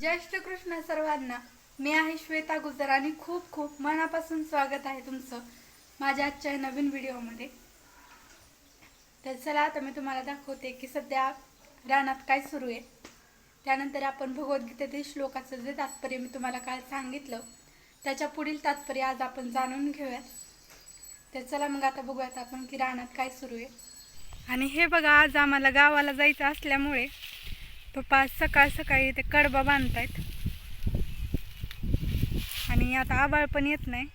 जय श्रीकृष्ण सर्वांना मी आहे श्वेता गुजर आणि खूप खूप मनापासून स्वागत आहे तुमचं माझ्या आजच्या नवीन व्हिडिओमध्ये. तर चला आता मी तुम्हाला दाखवते की सध्या रानात काय सुरू आहे. त्यानंतर आपण भगवद्गीतेतील श्लोकाचं जे तात्पर्य मी तुम्हाला काल सांगितलं त्याच्या पुढील तात्पर्य आज आपण जाणून घेऊयात. तर चला मग आता बघूयात आपण की रानात काय सुरू आहे. आणि हे बघा आज आम्हाला गावाला जायचं असल्यामुळे पप्पा आज सकाळ सकाळी ते कडबा बांधतायत. आणि आता आबाळ पण येत नाही.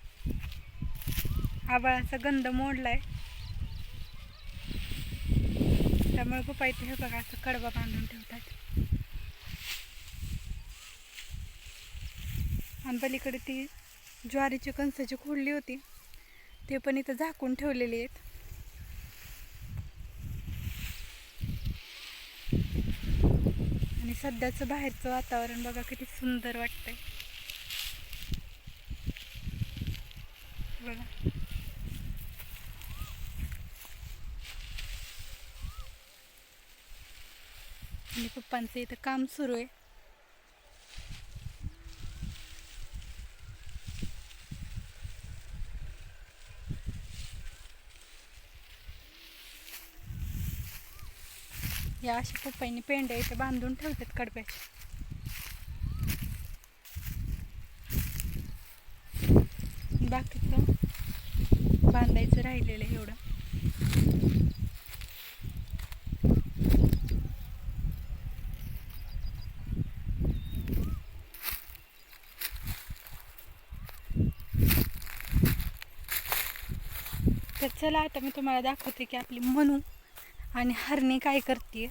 आबाळाचा गंध मोडलाय. त्यामुळे पप्पा इथे हे बघा असं कडबा बांधून ठेवतात. आणि पलीकडे ती ज्वारीची कणसाची खोडली होती. ते पण इथं झाकून ठेवलेली आहेत. आणि सध्याचं बाहेरचं वातावरण बघा किती सुंदर वाटतंय. बघा. आणि पप्पांचं इथं काम सुरू आहे. या अशा पप्पाईने पेंड्या इथे बांधून ठेवतात कडब्याच्या बाकीचं बांधायचं राहिलेलं आहे एवढं. तर चला आता मी तुम्हाला दाखवते की आपली म्हणून आणि हरणी काय करते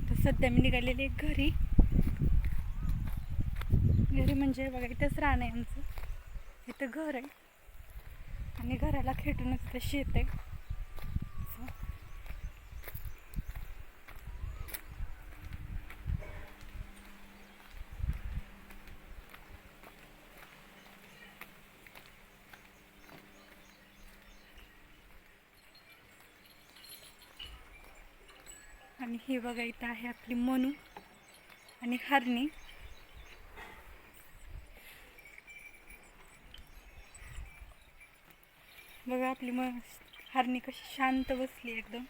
तर सध्या मी निघालेली घरी. घरी म्हणजे बघा इथंच राहणं आहे आमचं. इथं घर आहे. आणि घराला खेटूनच इथं शेत आहे असं. आणि हे बघा इथं आहे आपली मनू आणि हरणी. बघा आपली म हरणी कशी शांत बसली एकदम.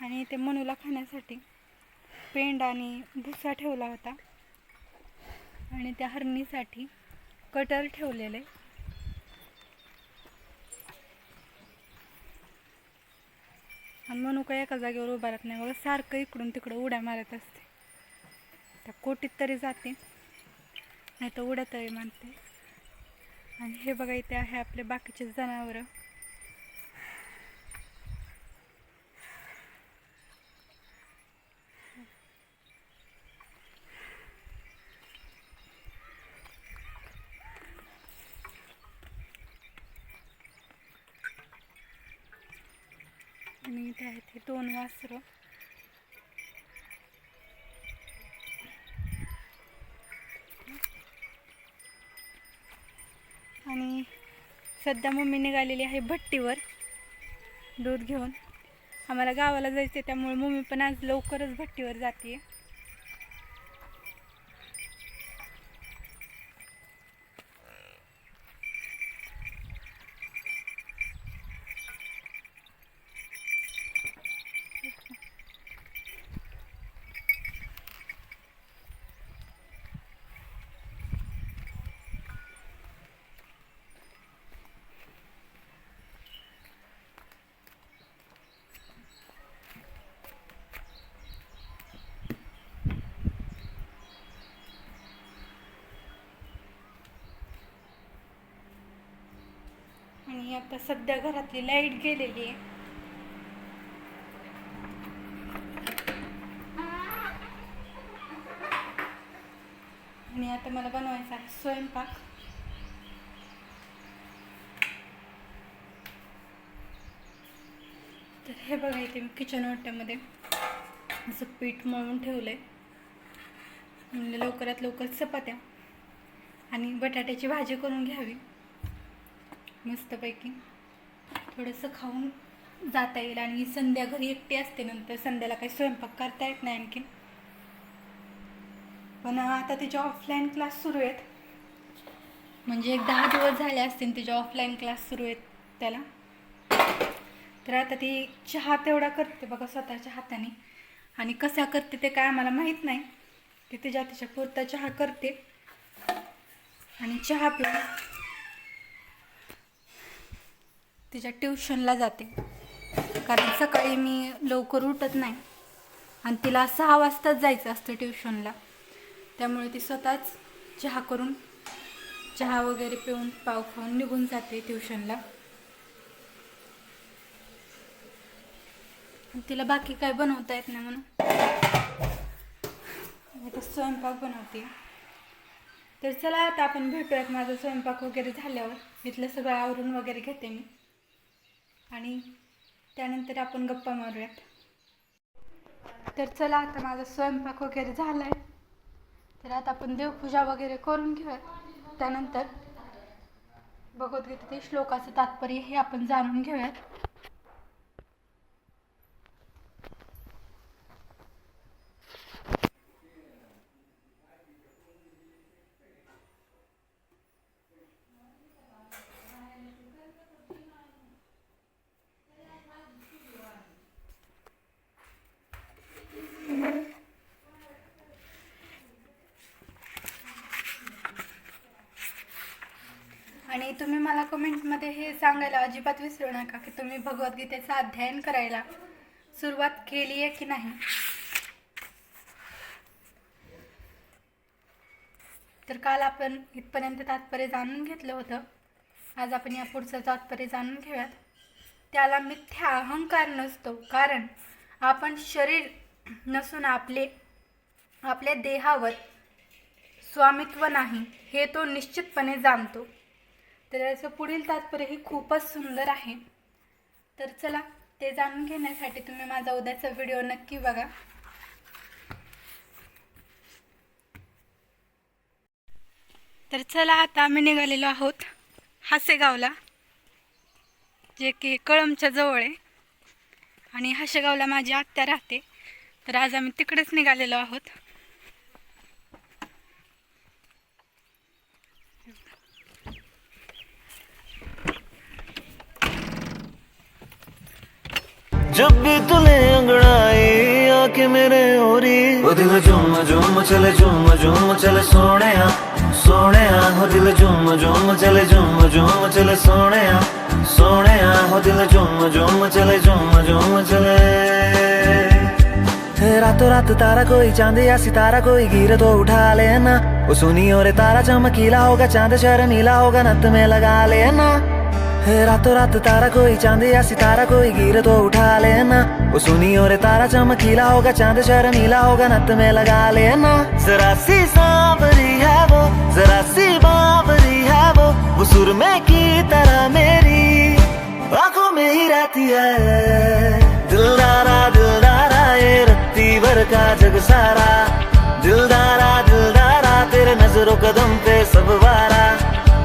आणि ते मनूला खाण्यासाठी पेंड आणि भुसा ठेवला होता. आणि त्या हरणीसाठी कटर ठेवलेले. आणि मनुका एका जागेवर उभा राहत नाही. बघा सारखं इकडून तिकडं उड्या मारत असते. त्या कोटीत तरी जाते. नाही तर उड्या तरी मारते. आणि हे बघा इथे आहे आपले बाकीचे जनावरं. आणि इथे आहेत हे दोन वासरं. आणि सध्या मम्मी निघालेली आहे भट्टीवर दूध घेऊन. आम्हाला गावाला जायचं आहे त्यामुळे मम्मी पण आज लवकरच भट्टीवर जाते आणि आता सध्या घरातली लाइट गेलेली आहे. आणि आता मला बनवायचा आहे स्वयंपाक. तर हे बघा इथे मी किचन वाट्यामध्ये असं पीठ मळून ठेवलं आहे म्हणजे लवकरात लवकर चपात्या आणि बटाट्याची भाजी करून घ्यावी. मस्तपैकी थोडंसं खाऊन जाता येईल आणि संध्या घरी एकटी असते नंतर संध्याला काही स्वयंपाक करता येत नाही आणखीन. पण आता तिचे ऑफलाईन क्लास सुरू आहेत. म्हणजे एक दहा दिवस झाले असतील तिचे ऑफलाईन क्लास सुरू आहेत त्याला. तर आता ती चहा तेवढा करते बघा स्वतःच्या हाताने. आणि कसा करते ते काय आम्हाला माहीत नाही. ती तिच्या तिच्या पुरता चहा करते. आणि चहा पिऊन तिच्या ट्युशनला जाते. कारण सकाळी मी लवकर उठत नाही. आणि तिला सहा वाजताच जायचं असतं ट्युशनला. त्यामुळे ती स्वतःच चहा करून चहा वगैरे पिऊन पाव खाऊन निघून जाते ट्युशनला. तिला बाकी काय बनवता येत नाही म्हणून. मी स्वयंपाक बनवते. तर चला आता आपण भेटूयात. माझा स्वयंपाक वगैरे झाल्यावर. इथलं सगळं आवरून वगैरे घेते मी. आणि त्यानंतर आपण गप्पा मारूयात. तर चला आता माझा स्वयंपाक वगैरे झाला आहे तर आता आपण देवपूजा वगैरे करून घेऊयात. त्यानंतर भगवद्गीतेतील श्लोकाचं तात्पर्य हे आपण जाणून घेऊयात. तुम्ही मला कमेंटमध्ये हे सांगायला अजिबात विसरू नका की तुम्ही भगवद्गीतेचं अध्ययन करायला सुरुवात केली आहे की नाही. तर काल आपण इथपर्यंत तात्पर्य जाणून घेतलं होतं. आज आपण या पुढचं तात्पर्य जाणून घेऊयात. त्याला मिथ्या अहंकार नसतो कारण आपण शरीर नसून आपले आपल्या देहावर स्वामित्व नाही हे तो निश्चितपणे जाणतो. तर याचं पुढील तात्पर्य ही खूपच सुंदर आहे. तर चला ते जाणून घेण्यासाठी तुम्ही माझा उद्याचा व्हिडिओ नक्की बघा. तर चला आता आम्ही निघालेलो आहोत हासेगावला जे की कळमच्या जवळ आहे. आणि हासेगावला माझी आत्या राहते. तर आज आम्ही तिकडेच निघालेलो आहोत. जब भी तुले अंगड़ाई आके मेरे ओरी। ओ दिल झूम झूम चले झूम झूम चले सोने आ सोने आ हो दिल झूम झूम चले झूम झूम चले सोने आ सोने आ हो दिल झूम झूम चले झूम झूम चले। हे रातों रात तारा कोई चांद या सितारा कोई गिर तो उठा लेना वो सुनी और तारा चमकीला होगा चांद शर्मीला होगा नत में लगा लेना रातों रात तारा कोई चाँद या सितारा कोई गिर तो उठा लेना। वो सुनी और तारा चमकीला होगा, चाँद शर्मीला होगा, नत में लगा लेना। जरा सी सांवरी है वो, जरा सी बावरी है वो वो सुरमे की तरह मेरी आँखों में ही रहती है। दिलदारा दिलदारा ये रत्ती भर का जग सारा। दिलदारा दिलदारा तेरे नज़रों कदम पे सब वारा।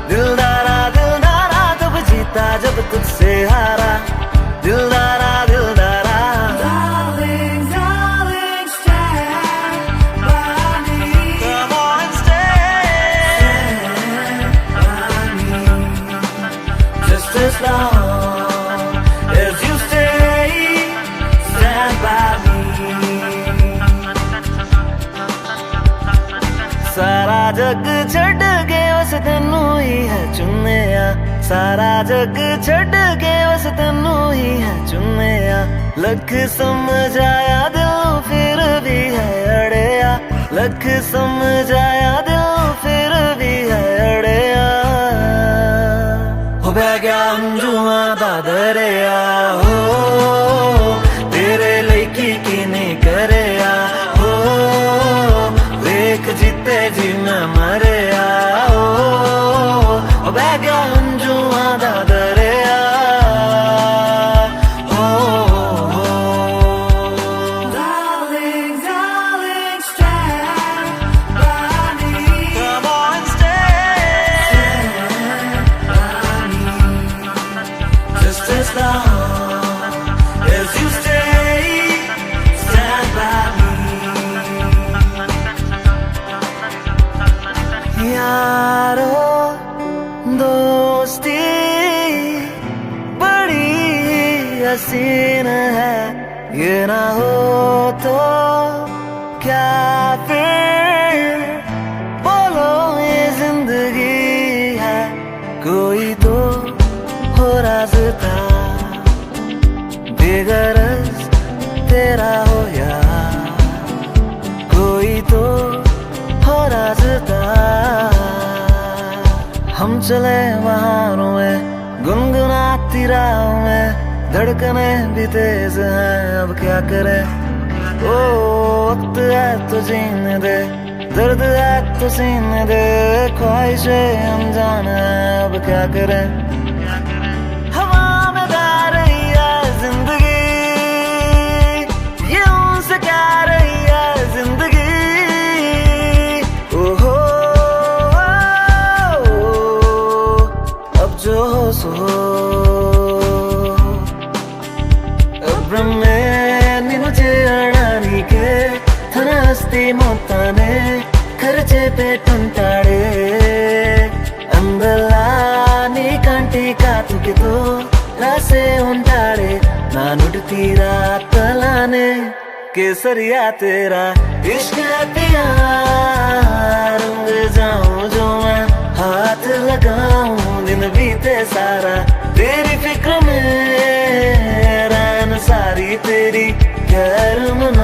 दिलदारा जीता जब तुझसे हारा दिलदारा दिलदारा ਸਾਰਾ ਜੱਗ ਛੱਡ ਕੇ ਉਸ ਤੈਨੂੰ ਹੀ ਹੈ ਚੁੰਨਿਆ ਲੱਖ ਸਮਝਾਇਆ ਦਿਲ ਫਿਰ ਵੀ ਹੈ ਅੜਿਆ ਲੱਖ ਸਮਝਾਇਆ ਦਿਲ ਫਿਰ ਵੀ ਹੈ ਅੜਿਆ ਹੋ ਬਹਿ ਗਿਆ ਅੰਜੂਆਂ ਦਾ ਦਰਿਆ धड़कने भी तेज है अब क्या करे? ओ वक्त है तो जीन दे दर्द है तो सीन दे ख्वाहिशें हम है अब क्या करें? लसे उंडाळे नान उडती रातलाने केसरिया तेरा इश्कतिया रंग जाऊ जो मैं हाथ लगाऊ दिन बीते सारा तेरी फिक्र मे रान सारी तेरी गर्म ना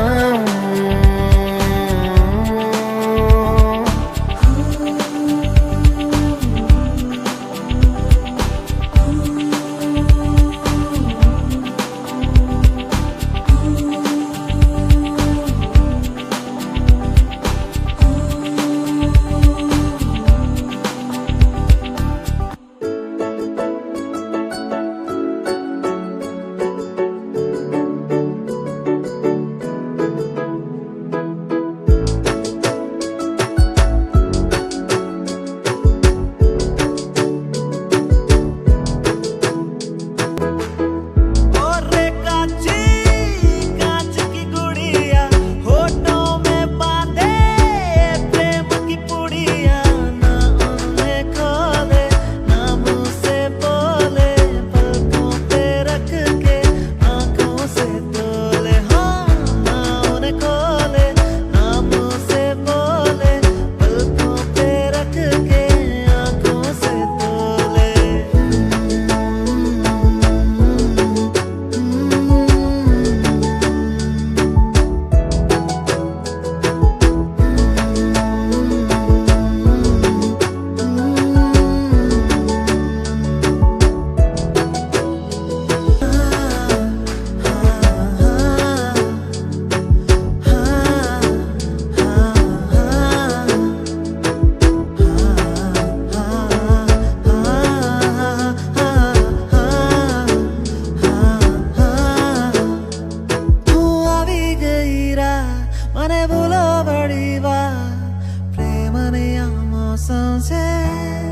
sunset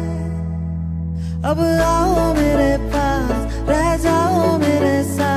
अब आओ मेरे पास रह जाओ मेरे साथ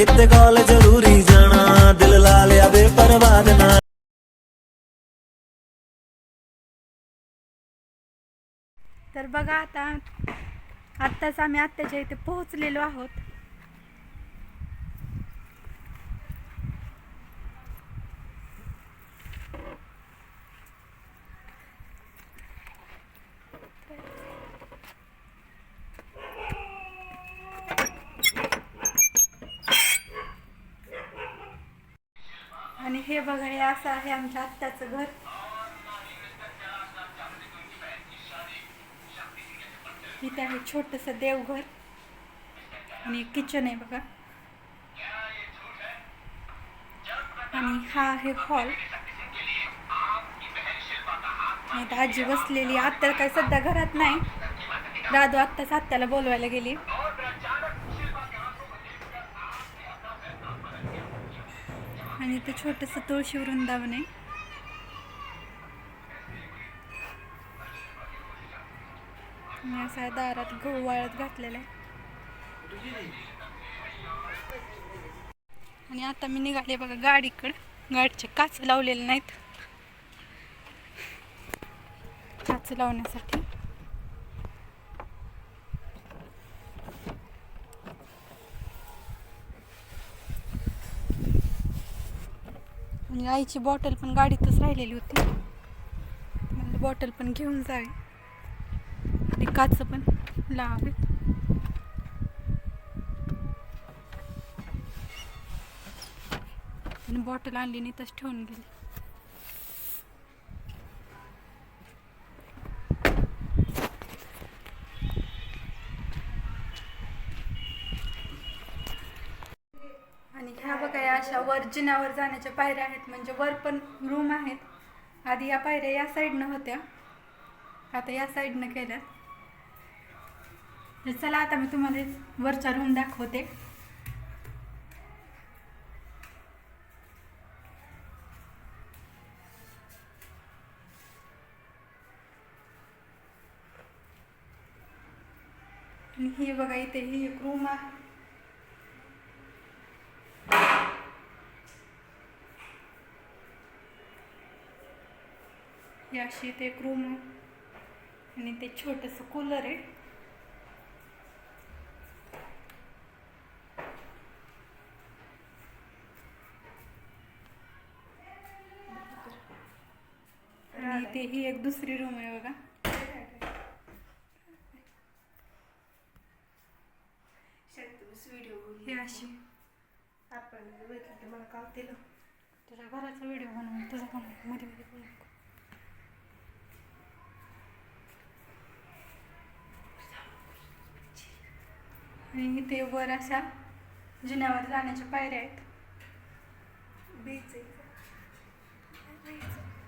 ਕਿਤੇ ਕਾਲ ਜ਼ਰੂਰੀ ਜਾਣਾ ਦਿਲ ਲਾ ਲਿਆ ਬੇਪਰਵਾਹ ਦੇ ਨਾਲ तर बघा आता आत्ताच आम्ही आत्याच्या इथे पोहोचलेलो आहोत असं आहे आमच्या आत्ताचं घर. इथे आहे छोटस देवघर आणि किचन आहे बघा. आणि हा आहे हॉल इथं आजी बसलेली. आत्ता काय सध्या घरात नाही. दादू आत्ताच आत्याला बोलवायला गेली. इथं छोटस तुळशी वृंदावन आहे. मी असा दारात गहू वाळत घातलेला आहे. आणि आता मी निघाले बघा गाडीकडं. गाडीचे काच लावलेले नाहीत. काच लावण्यासाठी. आणि आईची बॉटल पण गाडीतच राहिलेली होती. म्हणलं बॉटल पण घेऊन जावे. आणि काच पण लावावे आणि बॉटल आणली नाही तसं ठेवून गेली आणि ह्या बघा या अशा वर जिन्यावर जाण्याच्या पायऱ्या आहेत म्हणजे वर पण रूम आहेत. आधी या पायऱ्या या साईडनं होत्या. आता या साईडनं केल्या तर चला आता मी तुम्हाला वरचा रूम दाखवते. ही बघा इथे ही एक रूम आहे. ही अशी इथे एक रूम आहे. आणि ते छोटंसं कूलर आहे. आणि इथे ही एक दुसरी रूम आहे बघा. ही अशी. तुझ्या घराचा व्हिडिओ बनवून तुझा बनवमध्ये मध्ये बोलू आणि इथे वर अशा जिन्यावर जाण्याच्या पायऱ्या आहेत.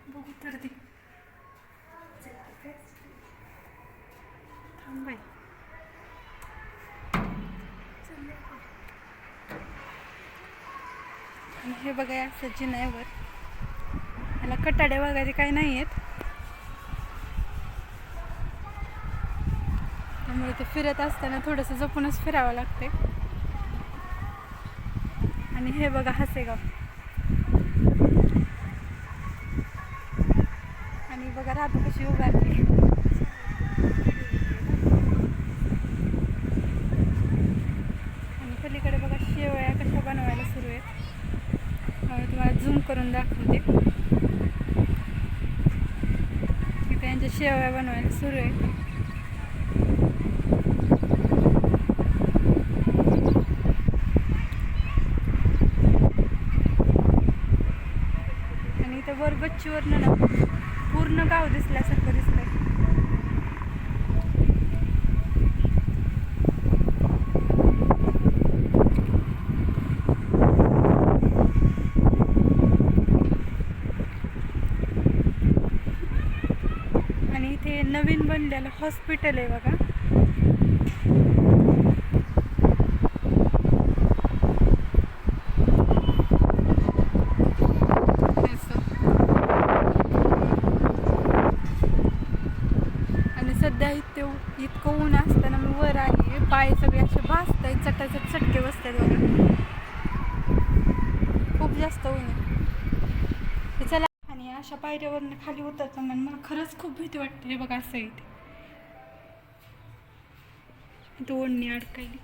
बघू तर दे थांब आणि हे बघा असं जिन्यावर याला कटाडे वगैरे काही नाही आहेत ते फिरत असताना थोडंसं जपूनच फिरावं लागते आणि हे बघा हसेगाव. आणि बघा साधू कशी उभारली आणि पलीकडे बघा शेवया कशा बनवायला सुरू आहेत. तुम्हाला झूम करून दाखवते. त्यांच्या शेवया बनवायला सुरू आहे आणि इथं ना पूर्ण गाव दिसल्यासारखं दिसतंय. आणि इथे नवीन बनलेलं हॉस्पिटल आहे बघा असं. आणि सध्या इथे इतकं ऊन असताना मी वर आली पाय सगळे असे भासत आहेत चटाचट चटके बसतात बघा खूप जास्त ऊन आहे हे चला आणि अशा पायऱ्यावरनं खाली उतरताना मला खरंच खूप भीती वाटते हे बघा असं इथे. इथं ओढणी अडकायली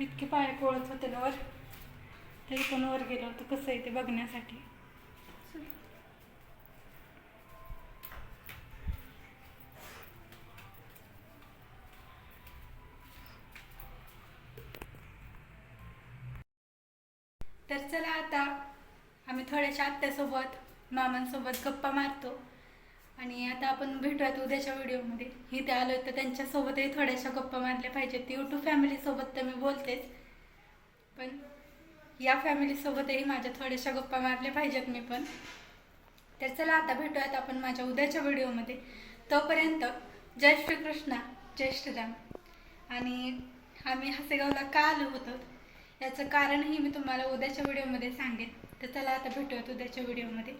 इतके पाय पोळत होते ना वर. तरी पण वर गेलो होतो कसं आहे ते बघण्यासाठी. तर चला आता आम्ही थोड्याशा आत्यासोबत मामांसोबत गप्पा मारतो. आणि आता आपण भेटूयात उद्याच्या व्हिडिओमध्ये. इथे आलो तर त्यांच्यासोबतही थोड्याशा गप्पा मारल्या पाहिजेत. यूट्यूब फॅमिलीसोबत तर मी बोलतेच. पण या फॅमिलीसोबतही माझ्या थोड्याशा गप्पा मारल्या पाहिजेत मी पण. तर चला आता भेटूयात आपण माझ्या उद्याच्या व्हिडिओमध्ये. तोपर्यंत जय श्रीकृष्णा जय श्रीराम. आणि आम्ही हसेगावला का आलो होतो? याचं कारणही मी तुम्हाला उद्याच्या व्हिडिओमध्ये सांगेन. तर चला आता भेटूयात उद्याच्या व्हिडिओमध्ये